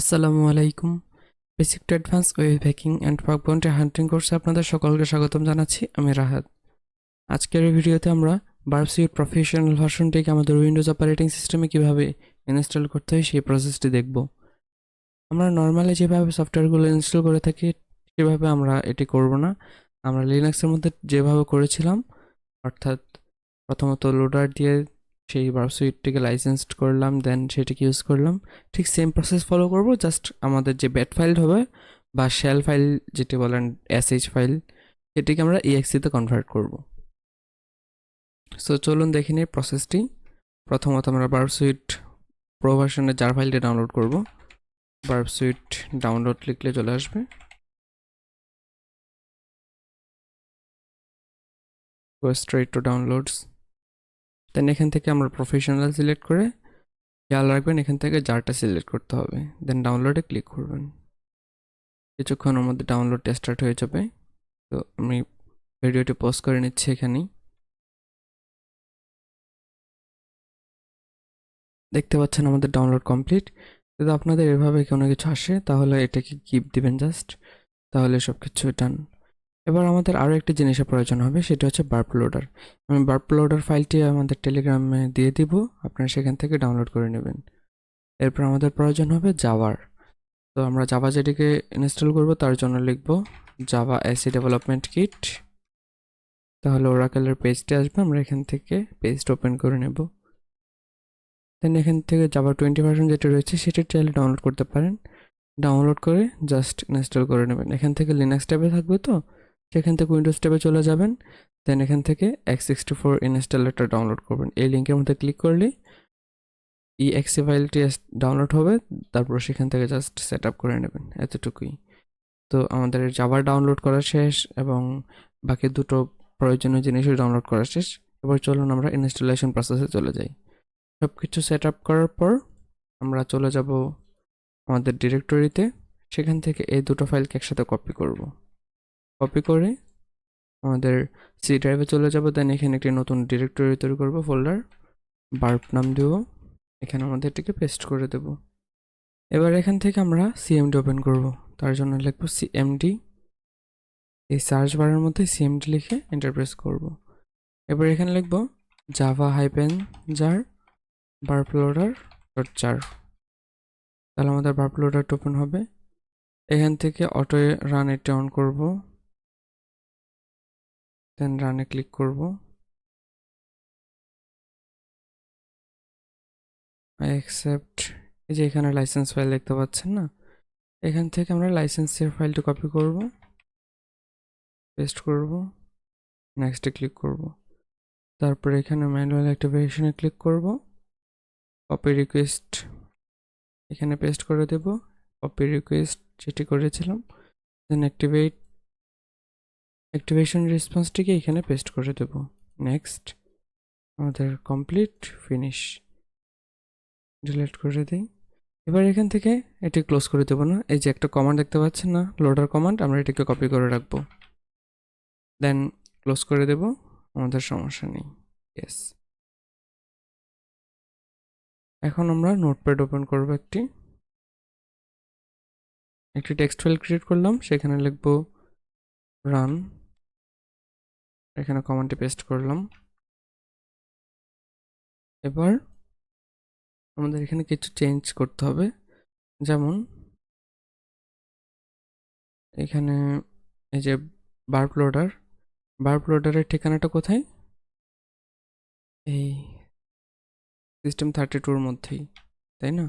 আসসালামু আলাইকুম। Basic to advance web hacking and bounty hunting কোর্সে আপনাদের সকলকে স্বাগতম জানাচ্ছি, আমি রাহাত। আজকের এই ভিডিওতে আমরা বার্বসিউট প্রফেশনাল ভার্সনটিকে আমাদের উইন্ডোজ অপারেটিং সিস্টেমে কীভাবে ইনস্টল করতে হয় সেই প্রসেসটি দেখব। আমরা নর্মালি যেভাবে সফটওয়্যারগুলো ইনস্টল করে থাকি, সেভাবে আমরা এটি করব না। আমরা লিনাক্সের মধ্যে যেভাবে করেছিলাম, অর্থাৎ প্রথমত লোডার দিয়ে সেই বার্বসুইটটিকে লাইসেন্সড করলাম দেন সেটিকে ইউজ করলাম। ঠিক সেম প্রসেস ফলো করব জাস্ট আমাদের যে ব্যাট ফাইল হবে বা শেল ফাইল যেটি বলেন এসএইচ ফাইল সেটিকে আমরা ইএক্সিতে কনভার্ট করব। সো চলুন দেখে নিই প্রসেসটি প্রথমত আমরা বার্ব সুইট ভার্সনের জার ফাইলটি ডাউনলোড করব। বার্ব সুইট ডাউনলোড লিখলে চলে আসবে। স্ট্রেট টু ডাউনলোডস দেন এখান থেকে আমরা প্রফেশনাল সিলেক্ট করে খেয়াল রাখবেন, এখান থেকে জারটা সিলেক্ট করতে হবে। দেন ডাউনলোডে ক্লিক করবেন। কিছুক্ষণের মধ্যে ডাউনলোডটা স্টার্ট হয়ে যাবে। তো আমি ভিডিওটি পোস্ট করে নিচ্ছি এখানেই। দেখতে পাচ্ছেন আমাদের ডাউনলোড কমপ্লিট যদি আপনাদের এভাবে কোনো কিছু আসে, তাহলে এটাকে কিপ দিবেন জাস্ট তাহলে সব কিছু ডান এবার আমাদের আরও একটি জিনিসের প্রয়োজন হবে, সেটা হচ্ছে বার্প লোডার। আমি বার্প লোডার ফাইলটি আমাদের টেলিগ্রামে দিয়ে দিব, আপনারা সেখান থেকে ডাউনলোড করে নেবেন। এরপর আমাদের প্রয়োজন হবে জাভার। তো আমরা জাভা যেটিকে ইনস্টল করব, তার জন্য লিখব জাভা এসি ডেভেলপমেন্ট কিট তাহলে ওরাকেলের পেজটি আসবে, আমরা এখান থেকে পেজটা ওপেন করে নেব। দেন এখান থেকে জাভা টোয়েন্টি ভার্সন যেটা রয়েছে, সেটি চাইলে ডাউনলোড করতে পারেন। ডাউনলোড করে জাস্ট ইনস্টল করে নেবেন। এখান থেকে লিনাক্স ট্যাবে থাকবে তো? সেখান থেকে উইন্ডোজ ট্যাবে চলে যাবেন। দেন এখান থেকে এক্স সিক্সটি ফোর ইনস্টলারটা ডাউনলোড করবেন। এই লিঙ্কের মধ্যে ক্লিক করলেই ই এক্সি ফাইলটি ডাউনলোড হবে। তারপর সেখান থেকে জাস্ট সেট আপ করে নেবেন এতটুকুই। তো আমাদের জাভার ডাউনলোড করা শেষ এবং বাকি দুটো প্রয়োজনীয় জিনিসও ডাউনলোড করা শেষ। এবার চলুন আমরা ইনস্টলেশন প্রসেসে চলে যাই। সব কিছু সেট আপ করার পর আমরা চলে যাব আমাদের ডিরেক্টরিতে সেখান থেকে এই দুটো ফাইলকে একসাথে কপি করব। কপি করে আমাদের সি ড্রাইভে চলে যাব দেন এখানে একটি নতুন ডিরেক্টরি তৈরি করব ফোল্ডার বার্প নাম দেব, এখানে আমাদের এটিকে পেস্ট করে দেব। এবার এখান থেকে আমরা সিএমডি ওপেন করব, তার জন্য লিখব সিএমডি এই সার্চ বারের মধ্যে সিএমডি লিখে এন্টারপ্রেস করব। এবার এখানে লিখব java hyphen jar burp loader dot jar তাহলে আমাদের বার্প লোডারটা ওপেন হবে। এখান থেকে অটো রান এটি অন করব। দেন রানে ক্লিক করব। আই অ্যাকসেপ্ট এই যে এখানে লাইসেন্স ফাইল দেখতে পাচ্ছেন না? এখান থেকে আমরা লাইসেন্সের ফাইলটি কপি করব। পেস্ট করব। নেক্সটে ক্লিক করব। তারপরে এখানে ম্যানুয়াল অ্যাক্টিভেশনে ক্লিক করব। কপি রিকোয়েস্ট এখানে পেস্ট করে দেব। কপি রিকোয়েস্ট যেটি করেছিলাম। দেন অ্যাক্টিভেট অ্যাক্টিভেশন রেসপন্সটিকে এখানে পেস্ট করে দেব। নেক্সট আমাদের কমপ্লিট ফিনিশ ডিলিট করে দিই। এবার এখান থেকে এটি ক্লোজ করে দেবো না। এই যে একটা কমান্ড দেখতে পাচ্ছেন না লোডার কমান্ড আমরা এটিকে কপি করে রাখব। দেন ক্লোজ করে দেব, আমাদের সমস্যা নেই। ইয়েস এখন আমরা নোটপ্যাড ওপেন করব একটি। একটি টেক্সট ফাইল ক্রিয়েট করলাম, সেখানে লিখব রান এখানে কমান্ডটি পেস্ট করলাম। এবার আমাদের এখানে কিছু চেঞ্জ করতে হবে। যেমন এখানে এই যে বার্প লোডার বার্প লোডারের ঠিকানাটা কোথায়? এই সিস্টেম থার্টি টুর মধ্যেই, তাই না?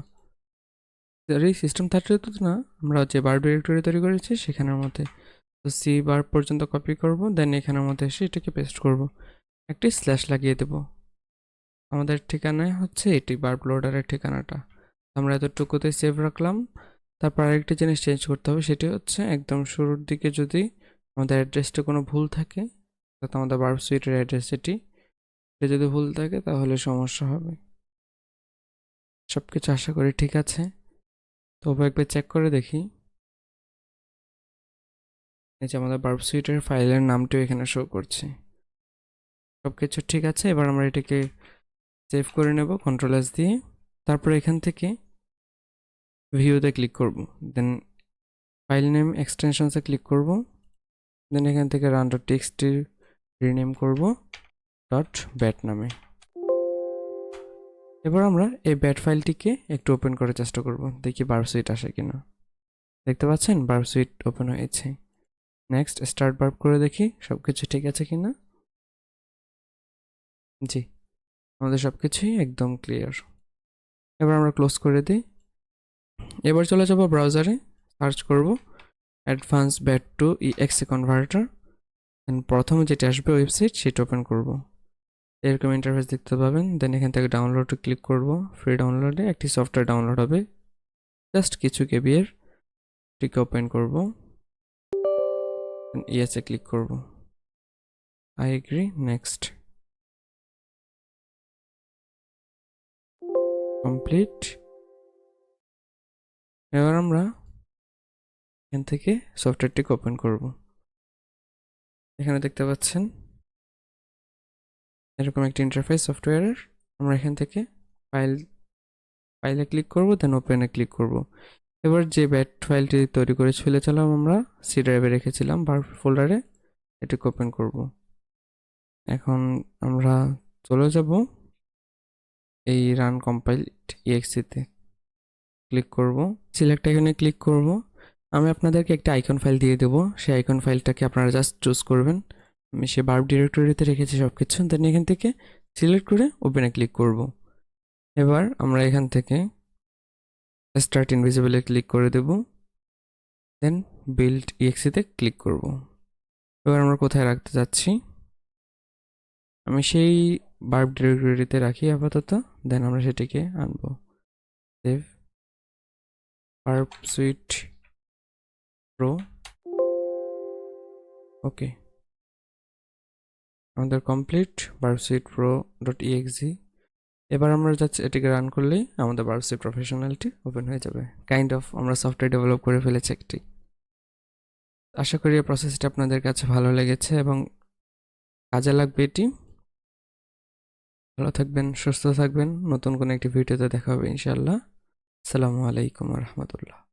এই সিস্টেম থার্টি টু না, আমরা যে বার ডিরেক্টরি তৈরি করেছি, সেখানের মধ্যে তো সি বার পর্যন্ত কপি করব দেন এখানের মধ্যে এসে এটাকে পেস্ট করব। একটি স্ল্যাশ লাগিয়ে দেব। আমাদের ঠিকানায় হচ্ছে এটি বার্ব লোডারের ঠিকানাটা। আমরা এতটুকুতে সেভ রাখলাম। তারপর আরেকটি জিনিস চেঞ্জ করতে হবে, সেটি হচ্ছে একদম শুরুর দিকে যদি আমাদের অ্যাড্রেসটা কোনো ভুল থাকে, অর্থাৎ আমাদের বার্ব সুইটের অ্যাড্রেস এটা যদি ভুল থাকে তাহলে সমস্যা হবে। সব কিছু আশা করি ঠিক আছে। তবু একবার চেক করে দেখি। এই যে আমাদের বার্ব সুইটের ফাইলের নামটিও এখানে শো করছে। সব কিছু ঠিক আছে, এবার আমরা এটাকে সেভ করে নেব কন্ট্রোল এস দিয়ে। তারপর এখান থেকে ভিউতে ক্লিক করব। দেন ফাইল নেম এক্সটেনশনসে ক্লিক করব। দেন এখান থেকে রান ডট টেক্সটি রিনেম করব ডট ব্যাট নামে। এবার আমরা এই ব্যাট ফাইলটিকে একটু ওপেন করার চেষ্টা করব, দেখি বার সুইট আসে কিনা। দেখতে পাচ্ছেন? বার সুইট ওপেন হয়েছে। নেক্সট স্টার্ট বার্ব করে দেখি সব কিছু ঠিক আছে কি না জি, আমাদের সব কিছুই একদম ক্লিয়ার এবার আমরা ক্লোজ করে দিই। এবার চলে যাব ব্রাউজারে সার্চ করব অ্যাডভান্স ব্যাট টু ই এক্সে কনভার্টার প্রথমে যেটা আসবে ওয়েবসাইট সেটা ওপেন করব। এরকম ইন্টারফেস দেখতে পাবেন দেন এখান থেকে ডাউনলোডে ক্লিক করব। ফ্রি ডাউনলোডে একটি সফটওয়্যার ডাউনলোড হবে। জাস্ট কিছু কেবি এর এটিকে ওপেন করব। ইয়েসে ক্লিক করব। আই এগ্রি নেক্সট কমপ্লিট এবার আমরা এখান থেকে সফটওয়্যারটিকে ওপেন করব। এখানে দেখতে পাচ্ছেন, এরকম একটি ইন্টারফেস সফটওয়্যারের আমরা এখান থেকে ফাইল ফাইলে ক্লিক করব দেন ওপেনে ক্লিক করব। এবার যে ব্যাট ফাইলটি তৈরি করে ফেলেছিলাম আমরা সি ড্রাইভে রেখেছিলাম বার ফোল্ডারে এটিকে ওপেন করব। এখন আমরা চলে যাব এই রান কম্পাইলড ইএক্সিতে ক্লিক করব। সিলেক্ট আইকনে ক্লিক করব। আমি আপনাদেরকে একটা আইকন ফাইল দিয়ে দেবো। সেই আইকন ফাইলটাকে আপনারা জাস্ট চুজ করবেন। আমি সে বার্ব ডিরেক্টরিতে রেখেছি সব কিছু দেন এখান থেকে সিলেক্ট করে ওপেনে ক্লিক করব। এবার আমরা এখান থেকে স্টার্ট ইনভিজিবলে ক্লিক করে দেব। দেন বিল্ড ইএক্সিতে ক্লিক করব। এবার আমরা কোথায় রাখতে যাচ্ছি? আমি সেই বার্ব ডিরেক্টরিতে রাখি আপাতত দেন আমরা সেটিকে আনব। Save burp suite pro okay আমাদের complete burp suite pro dot exe এবার আমরা যাচ্ছি এটিকে রান করলেই আমাদের বারোসি প্রফেশনালটি ওপেন হয়ে যাবে। কাইন্ড অফ আমরা সফটওয়্যার ডেভেলপ করে ফেলেছি একটি। আশা করি এই প্রসেসটি আপনাদের কাছে ভালো লেগেছে এবং কাজে লাগবে এটি। ভালো থাকবেন, সুস্থ থাকবেন। নতুন কোনো একটি ভিডিওতে দেখা হবে ইনশাল্লাহ আসসালামু আলাইকুম রহমতুল্লাহ।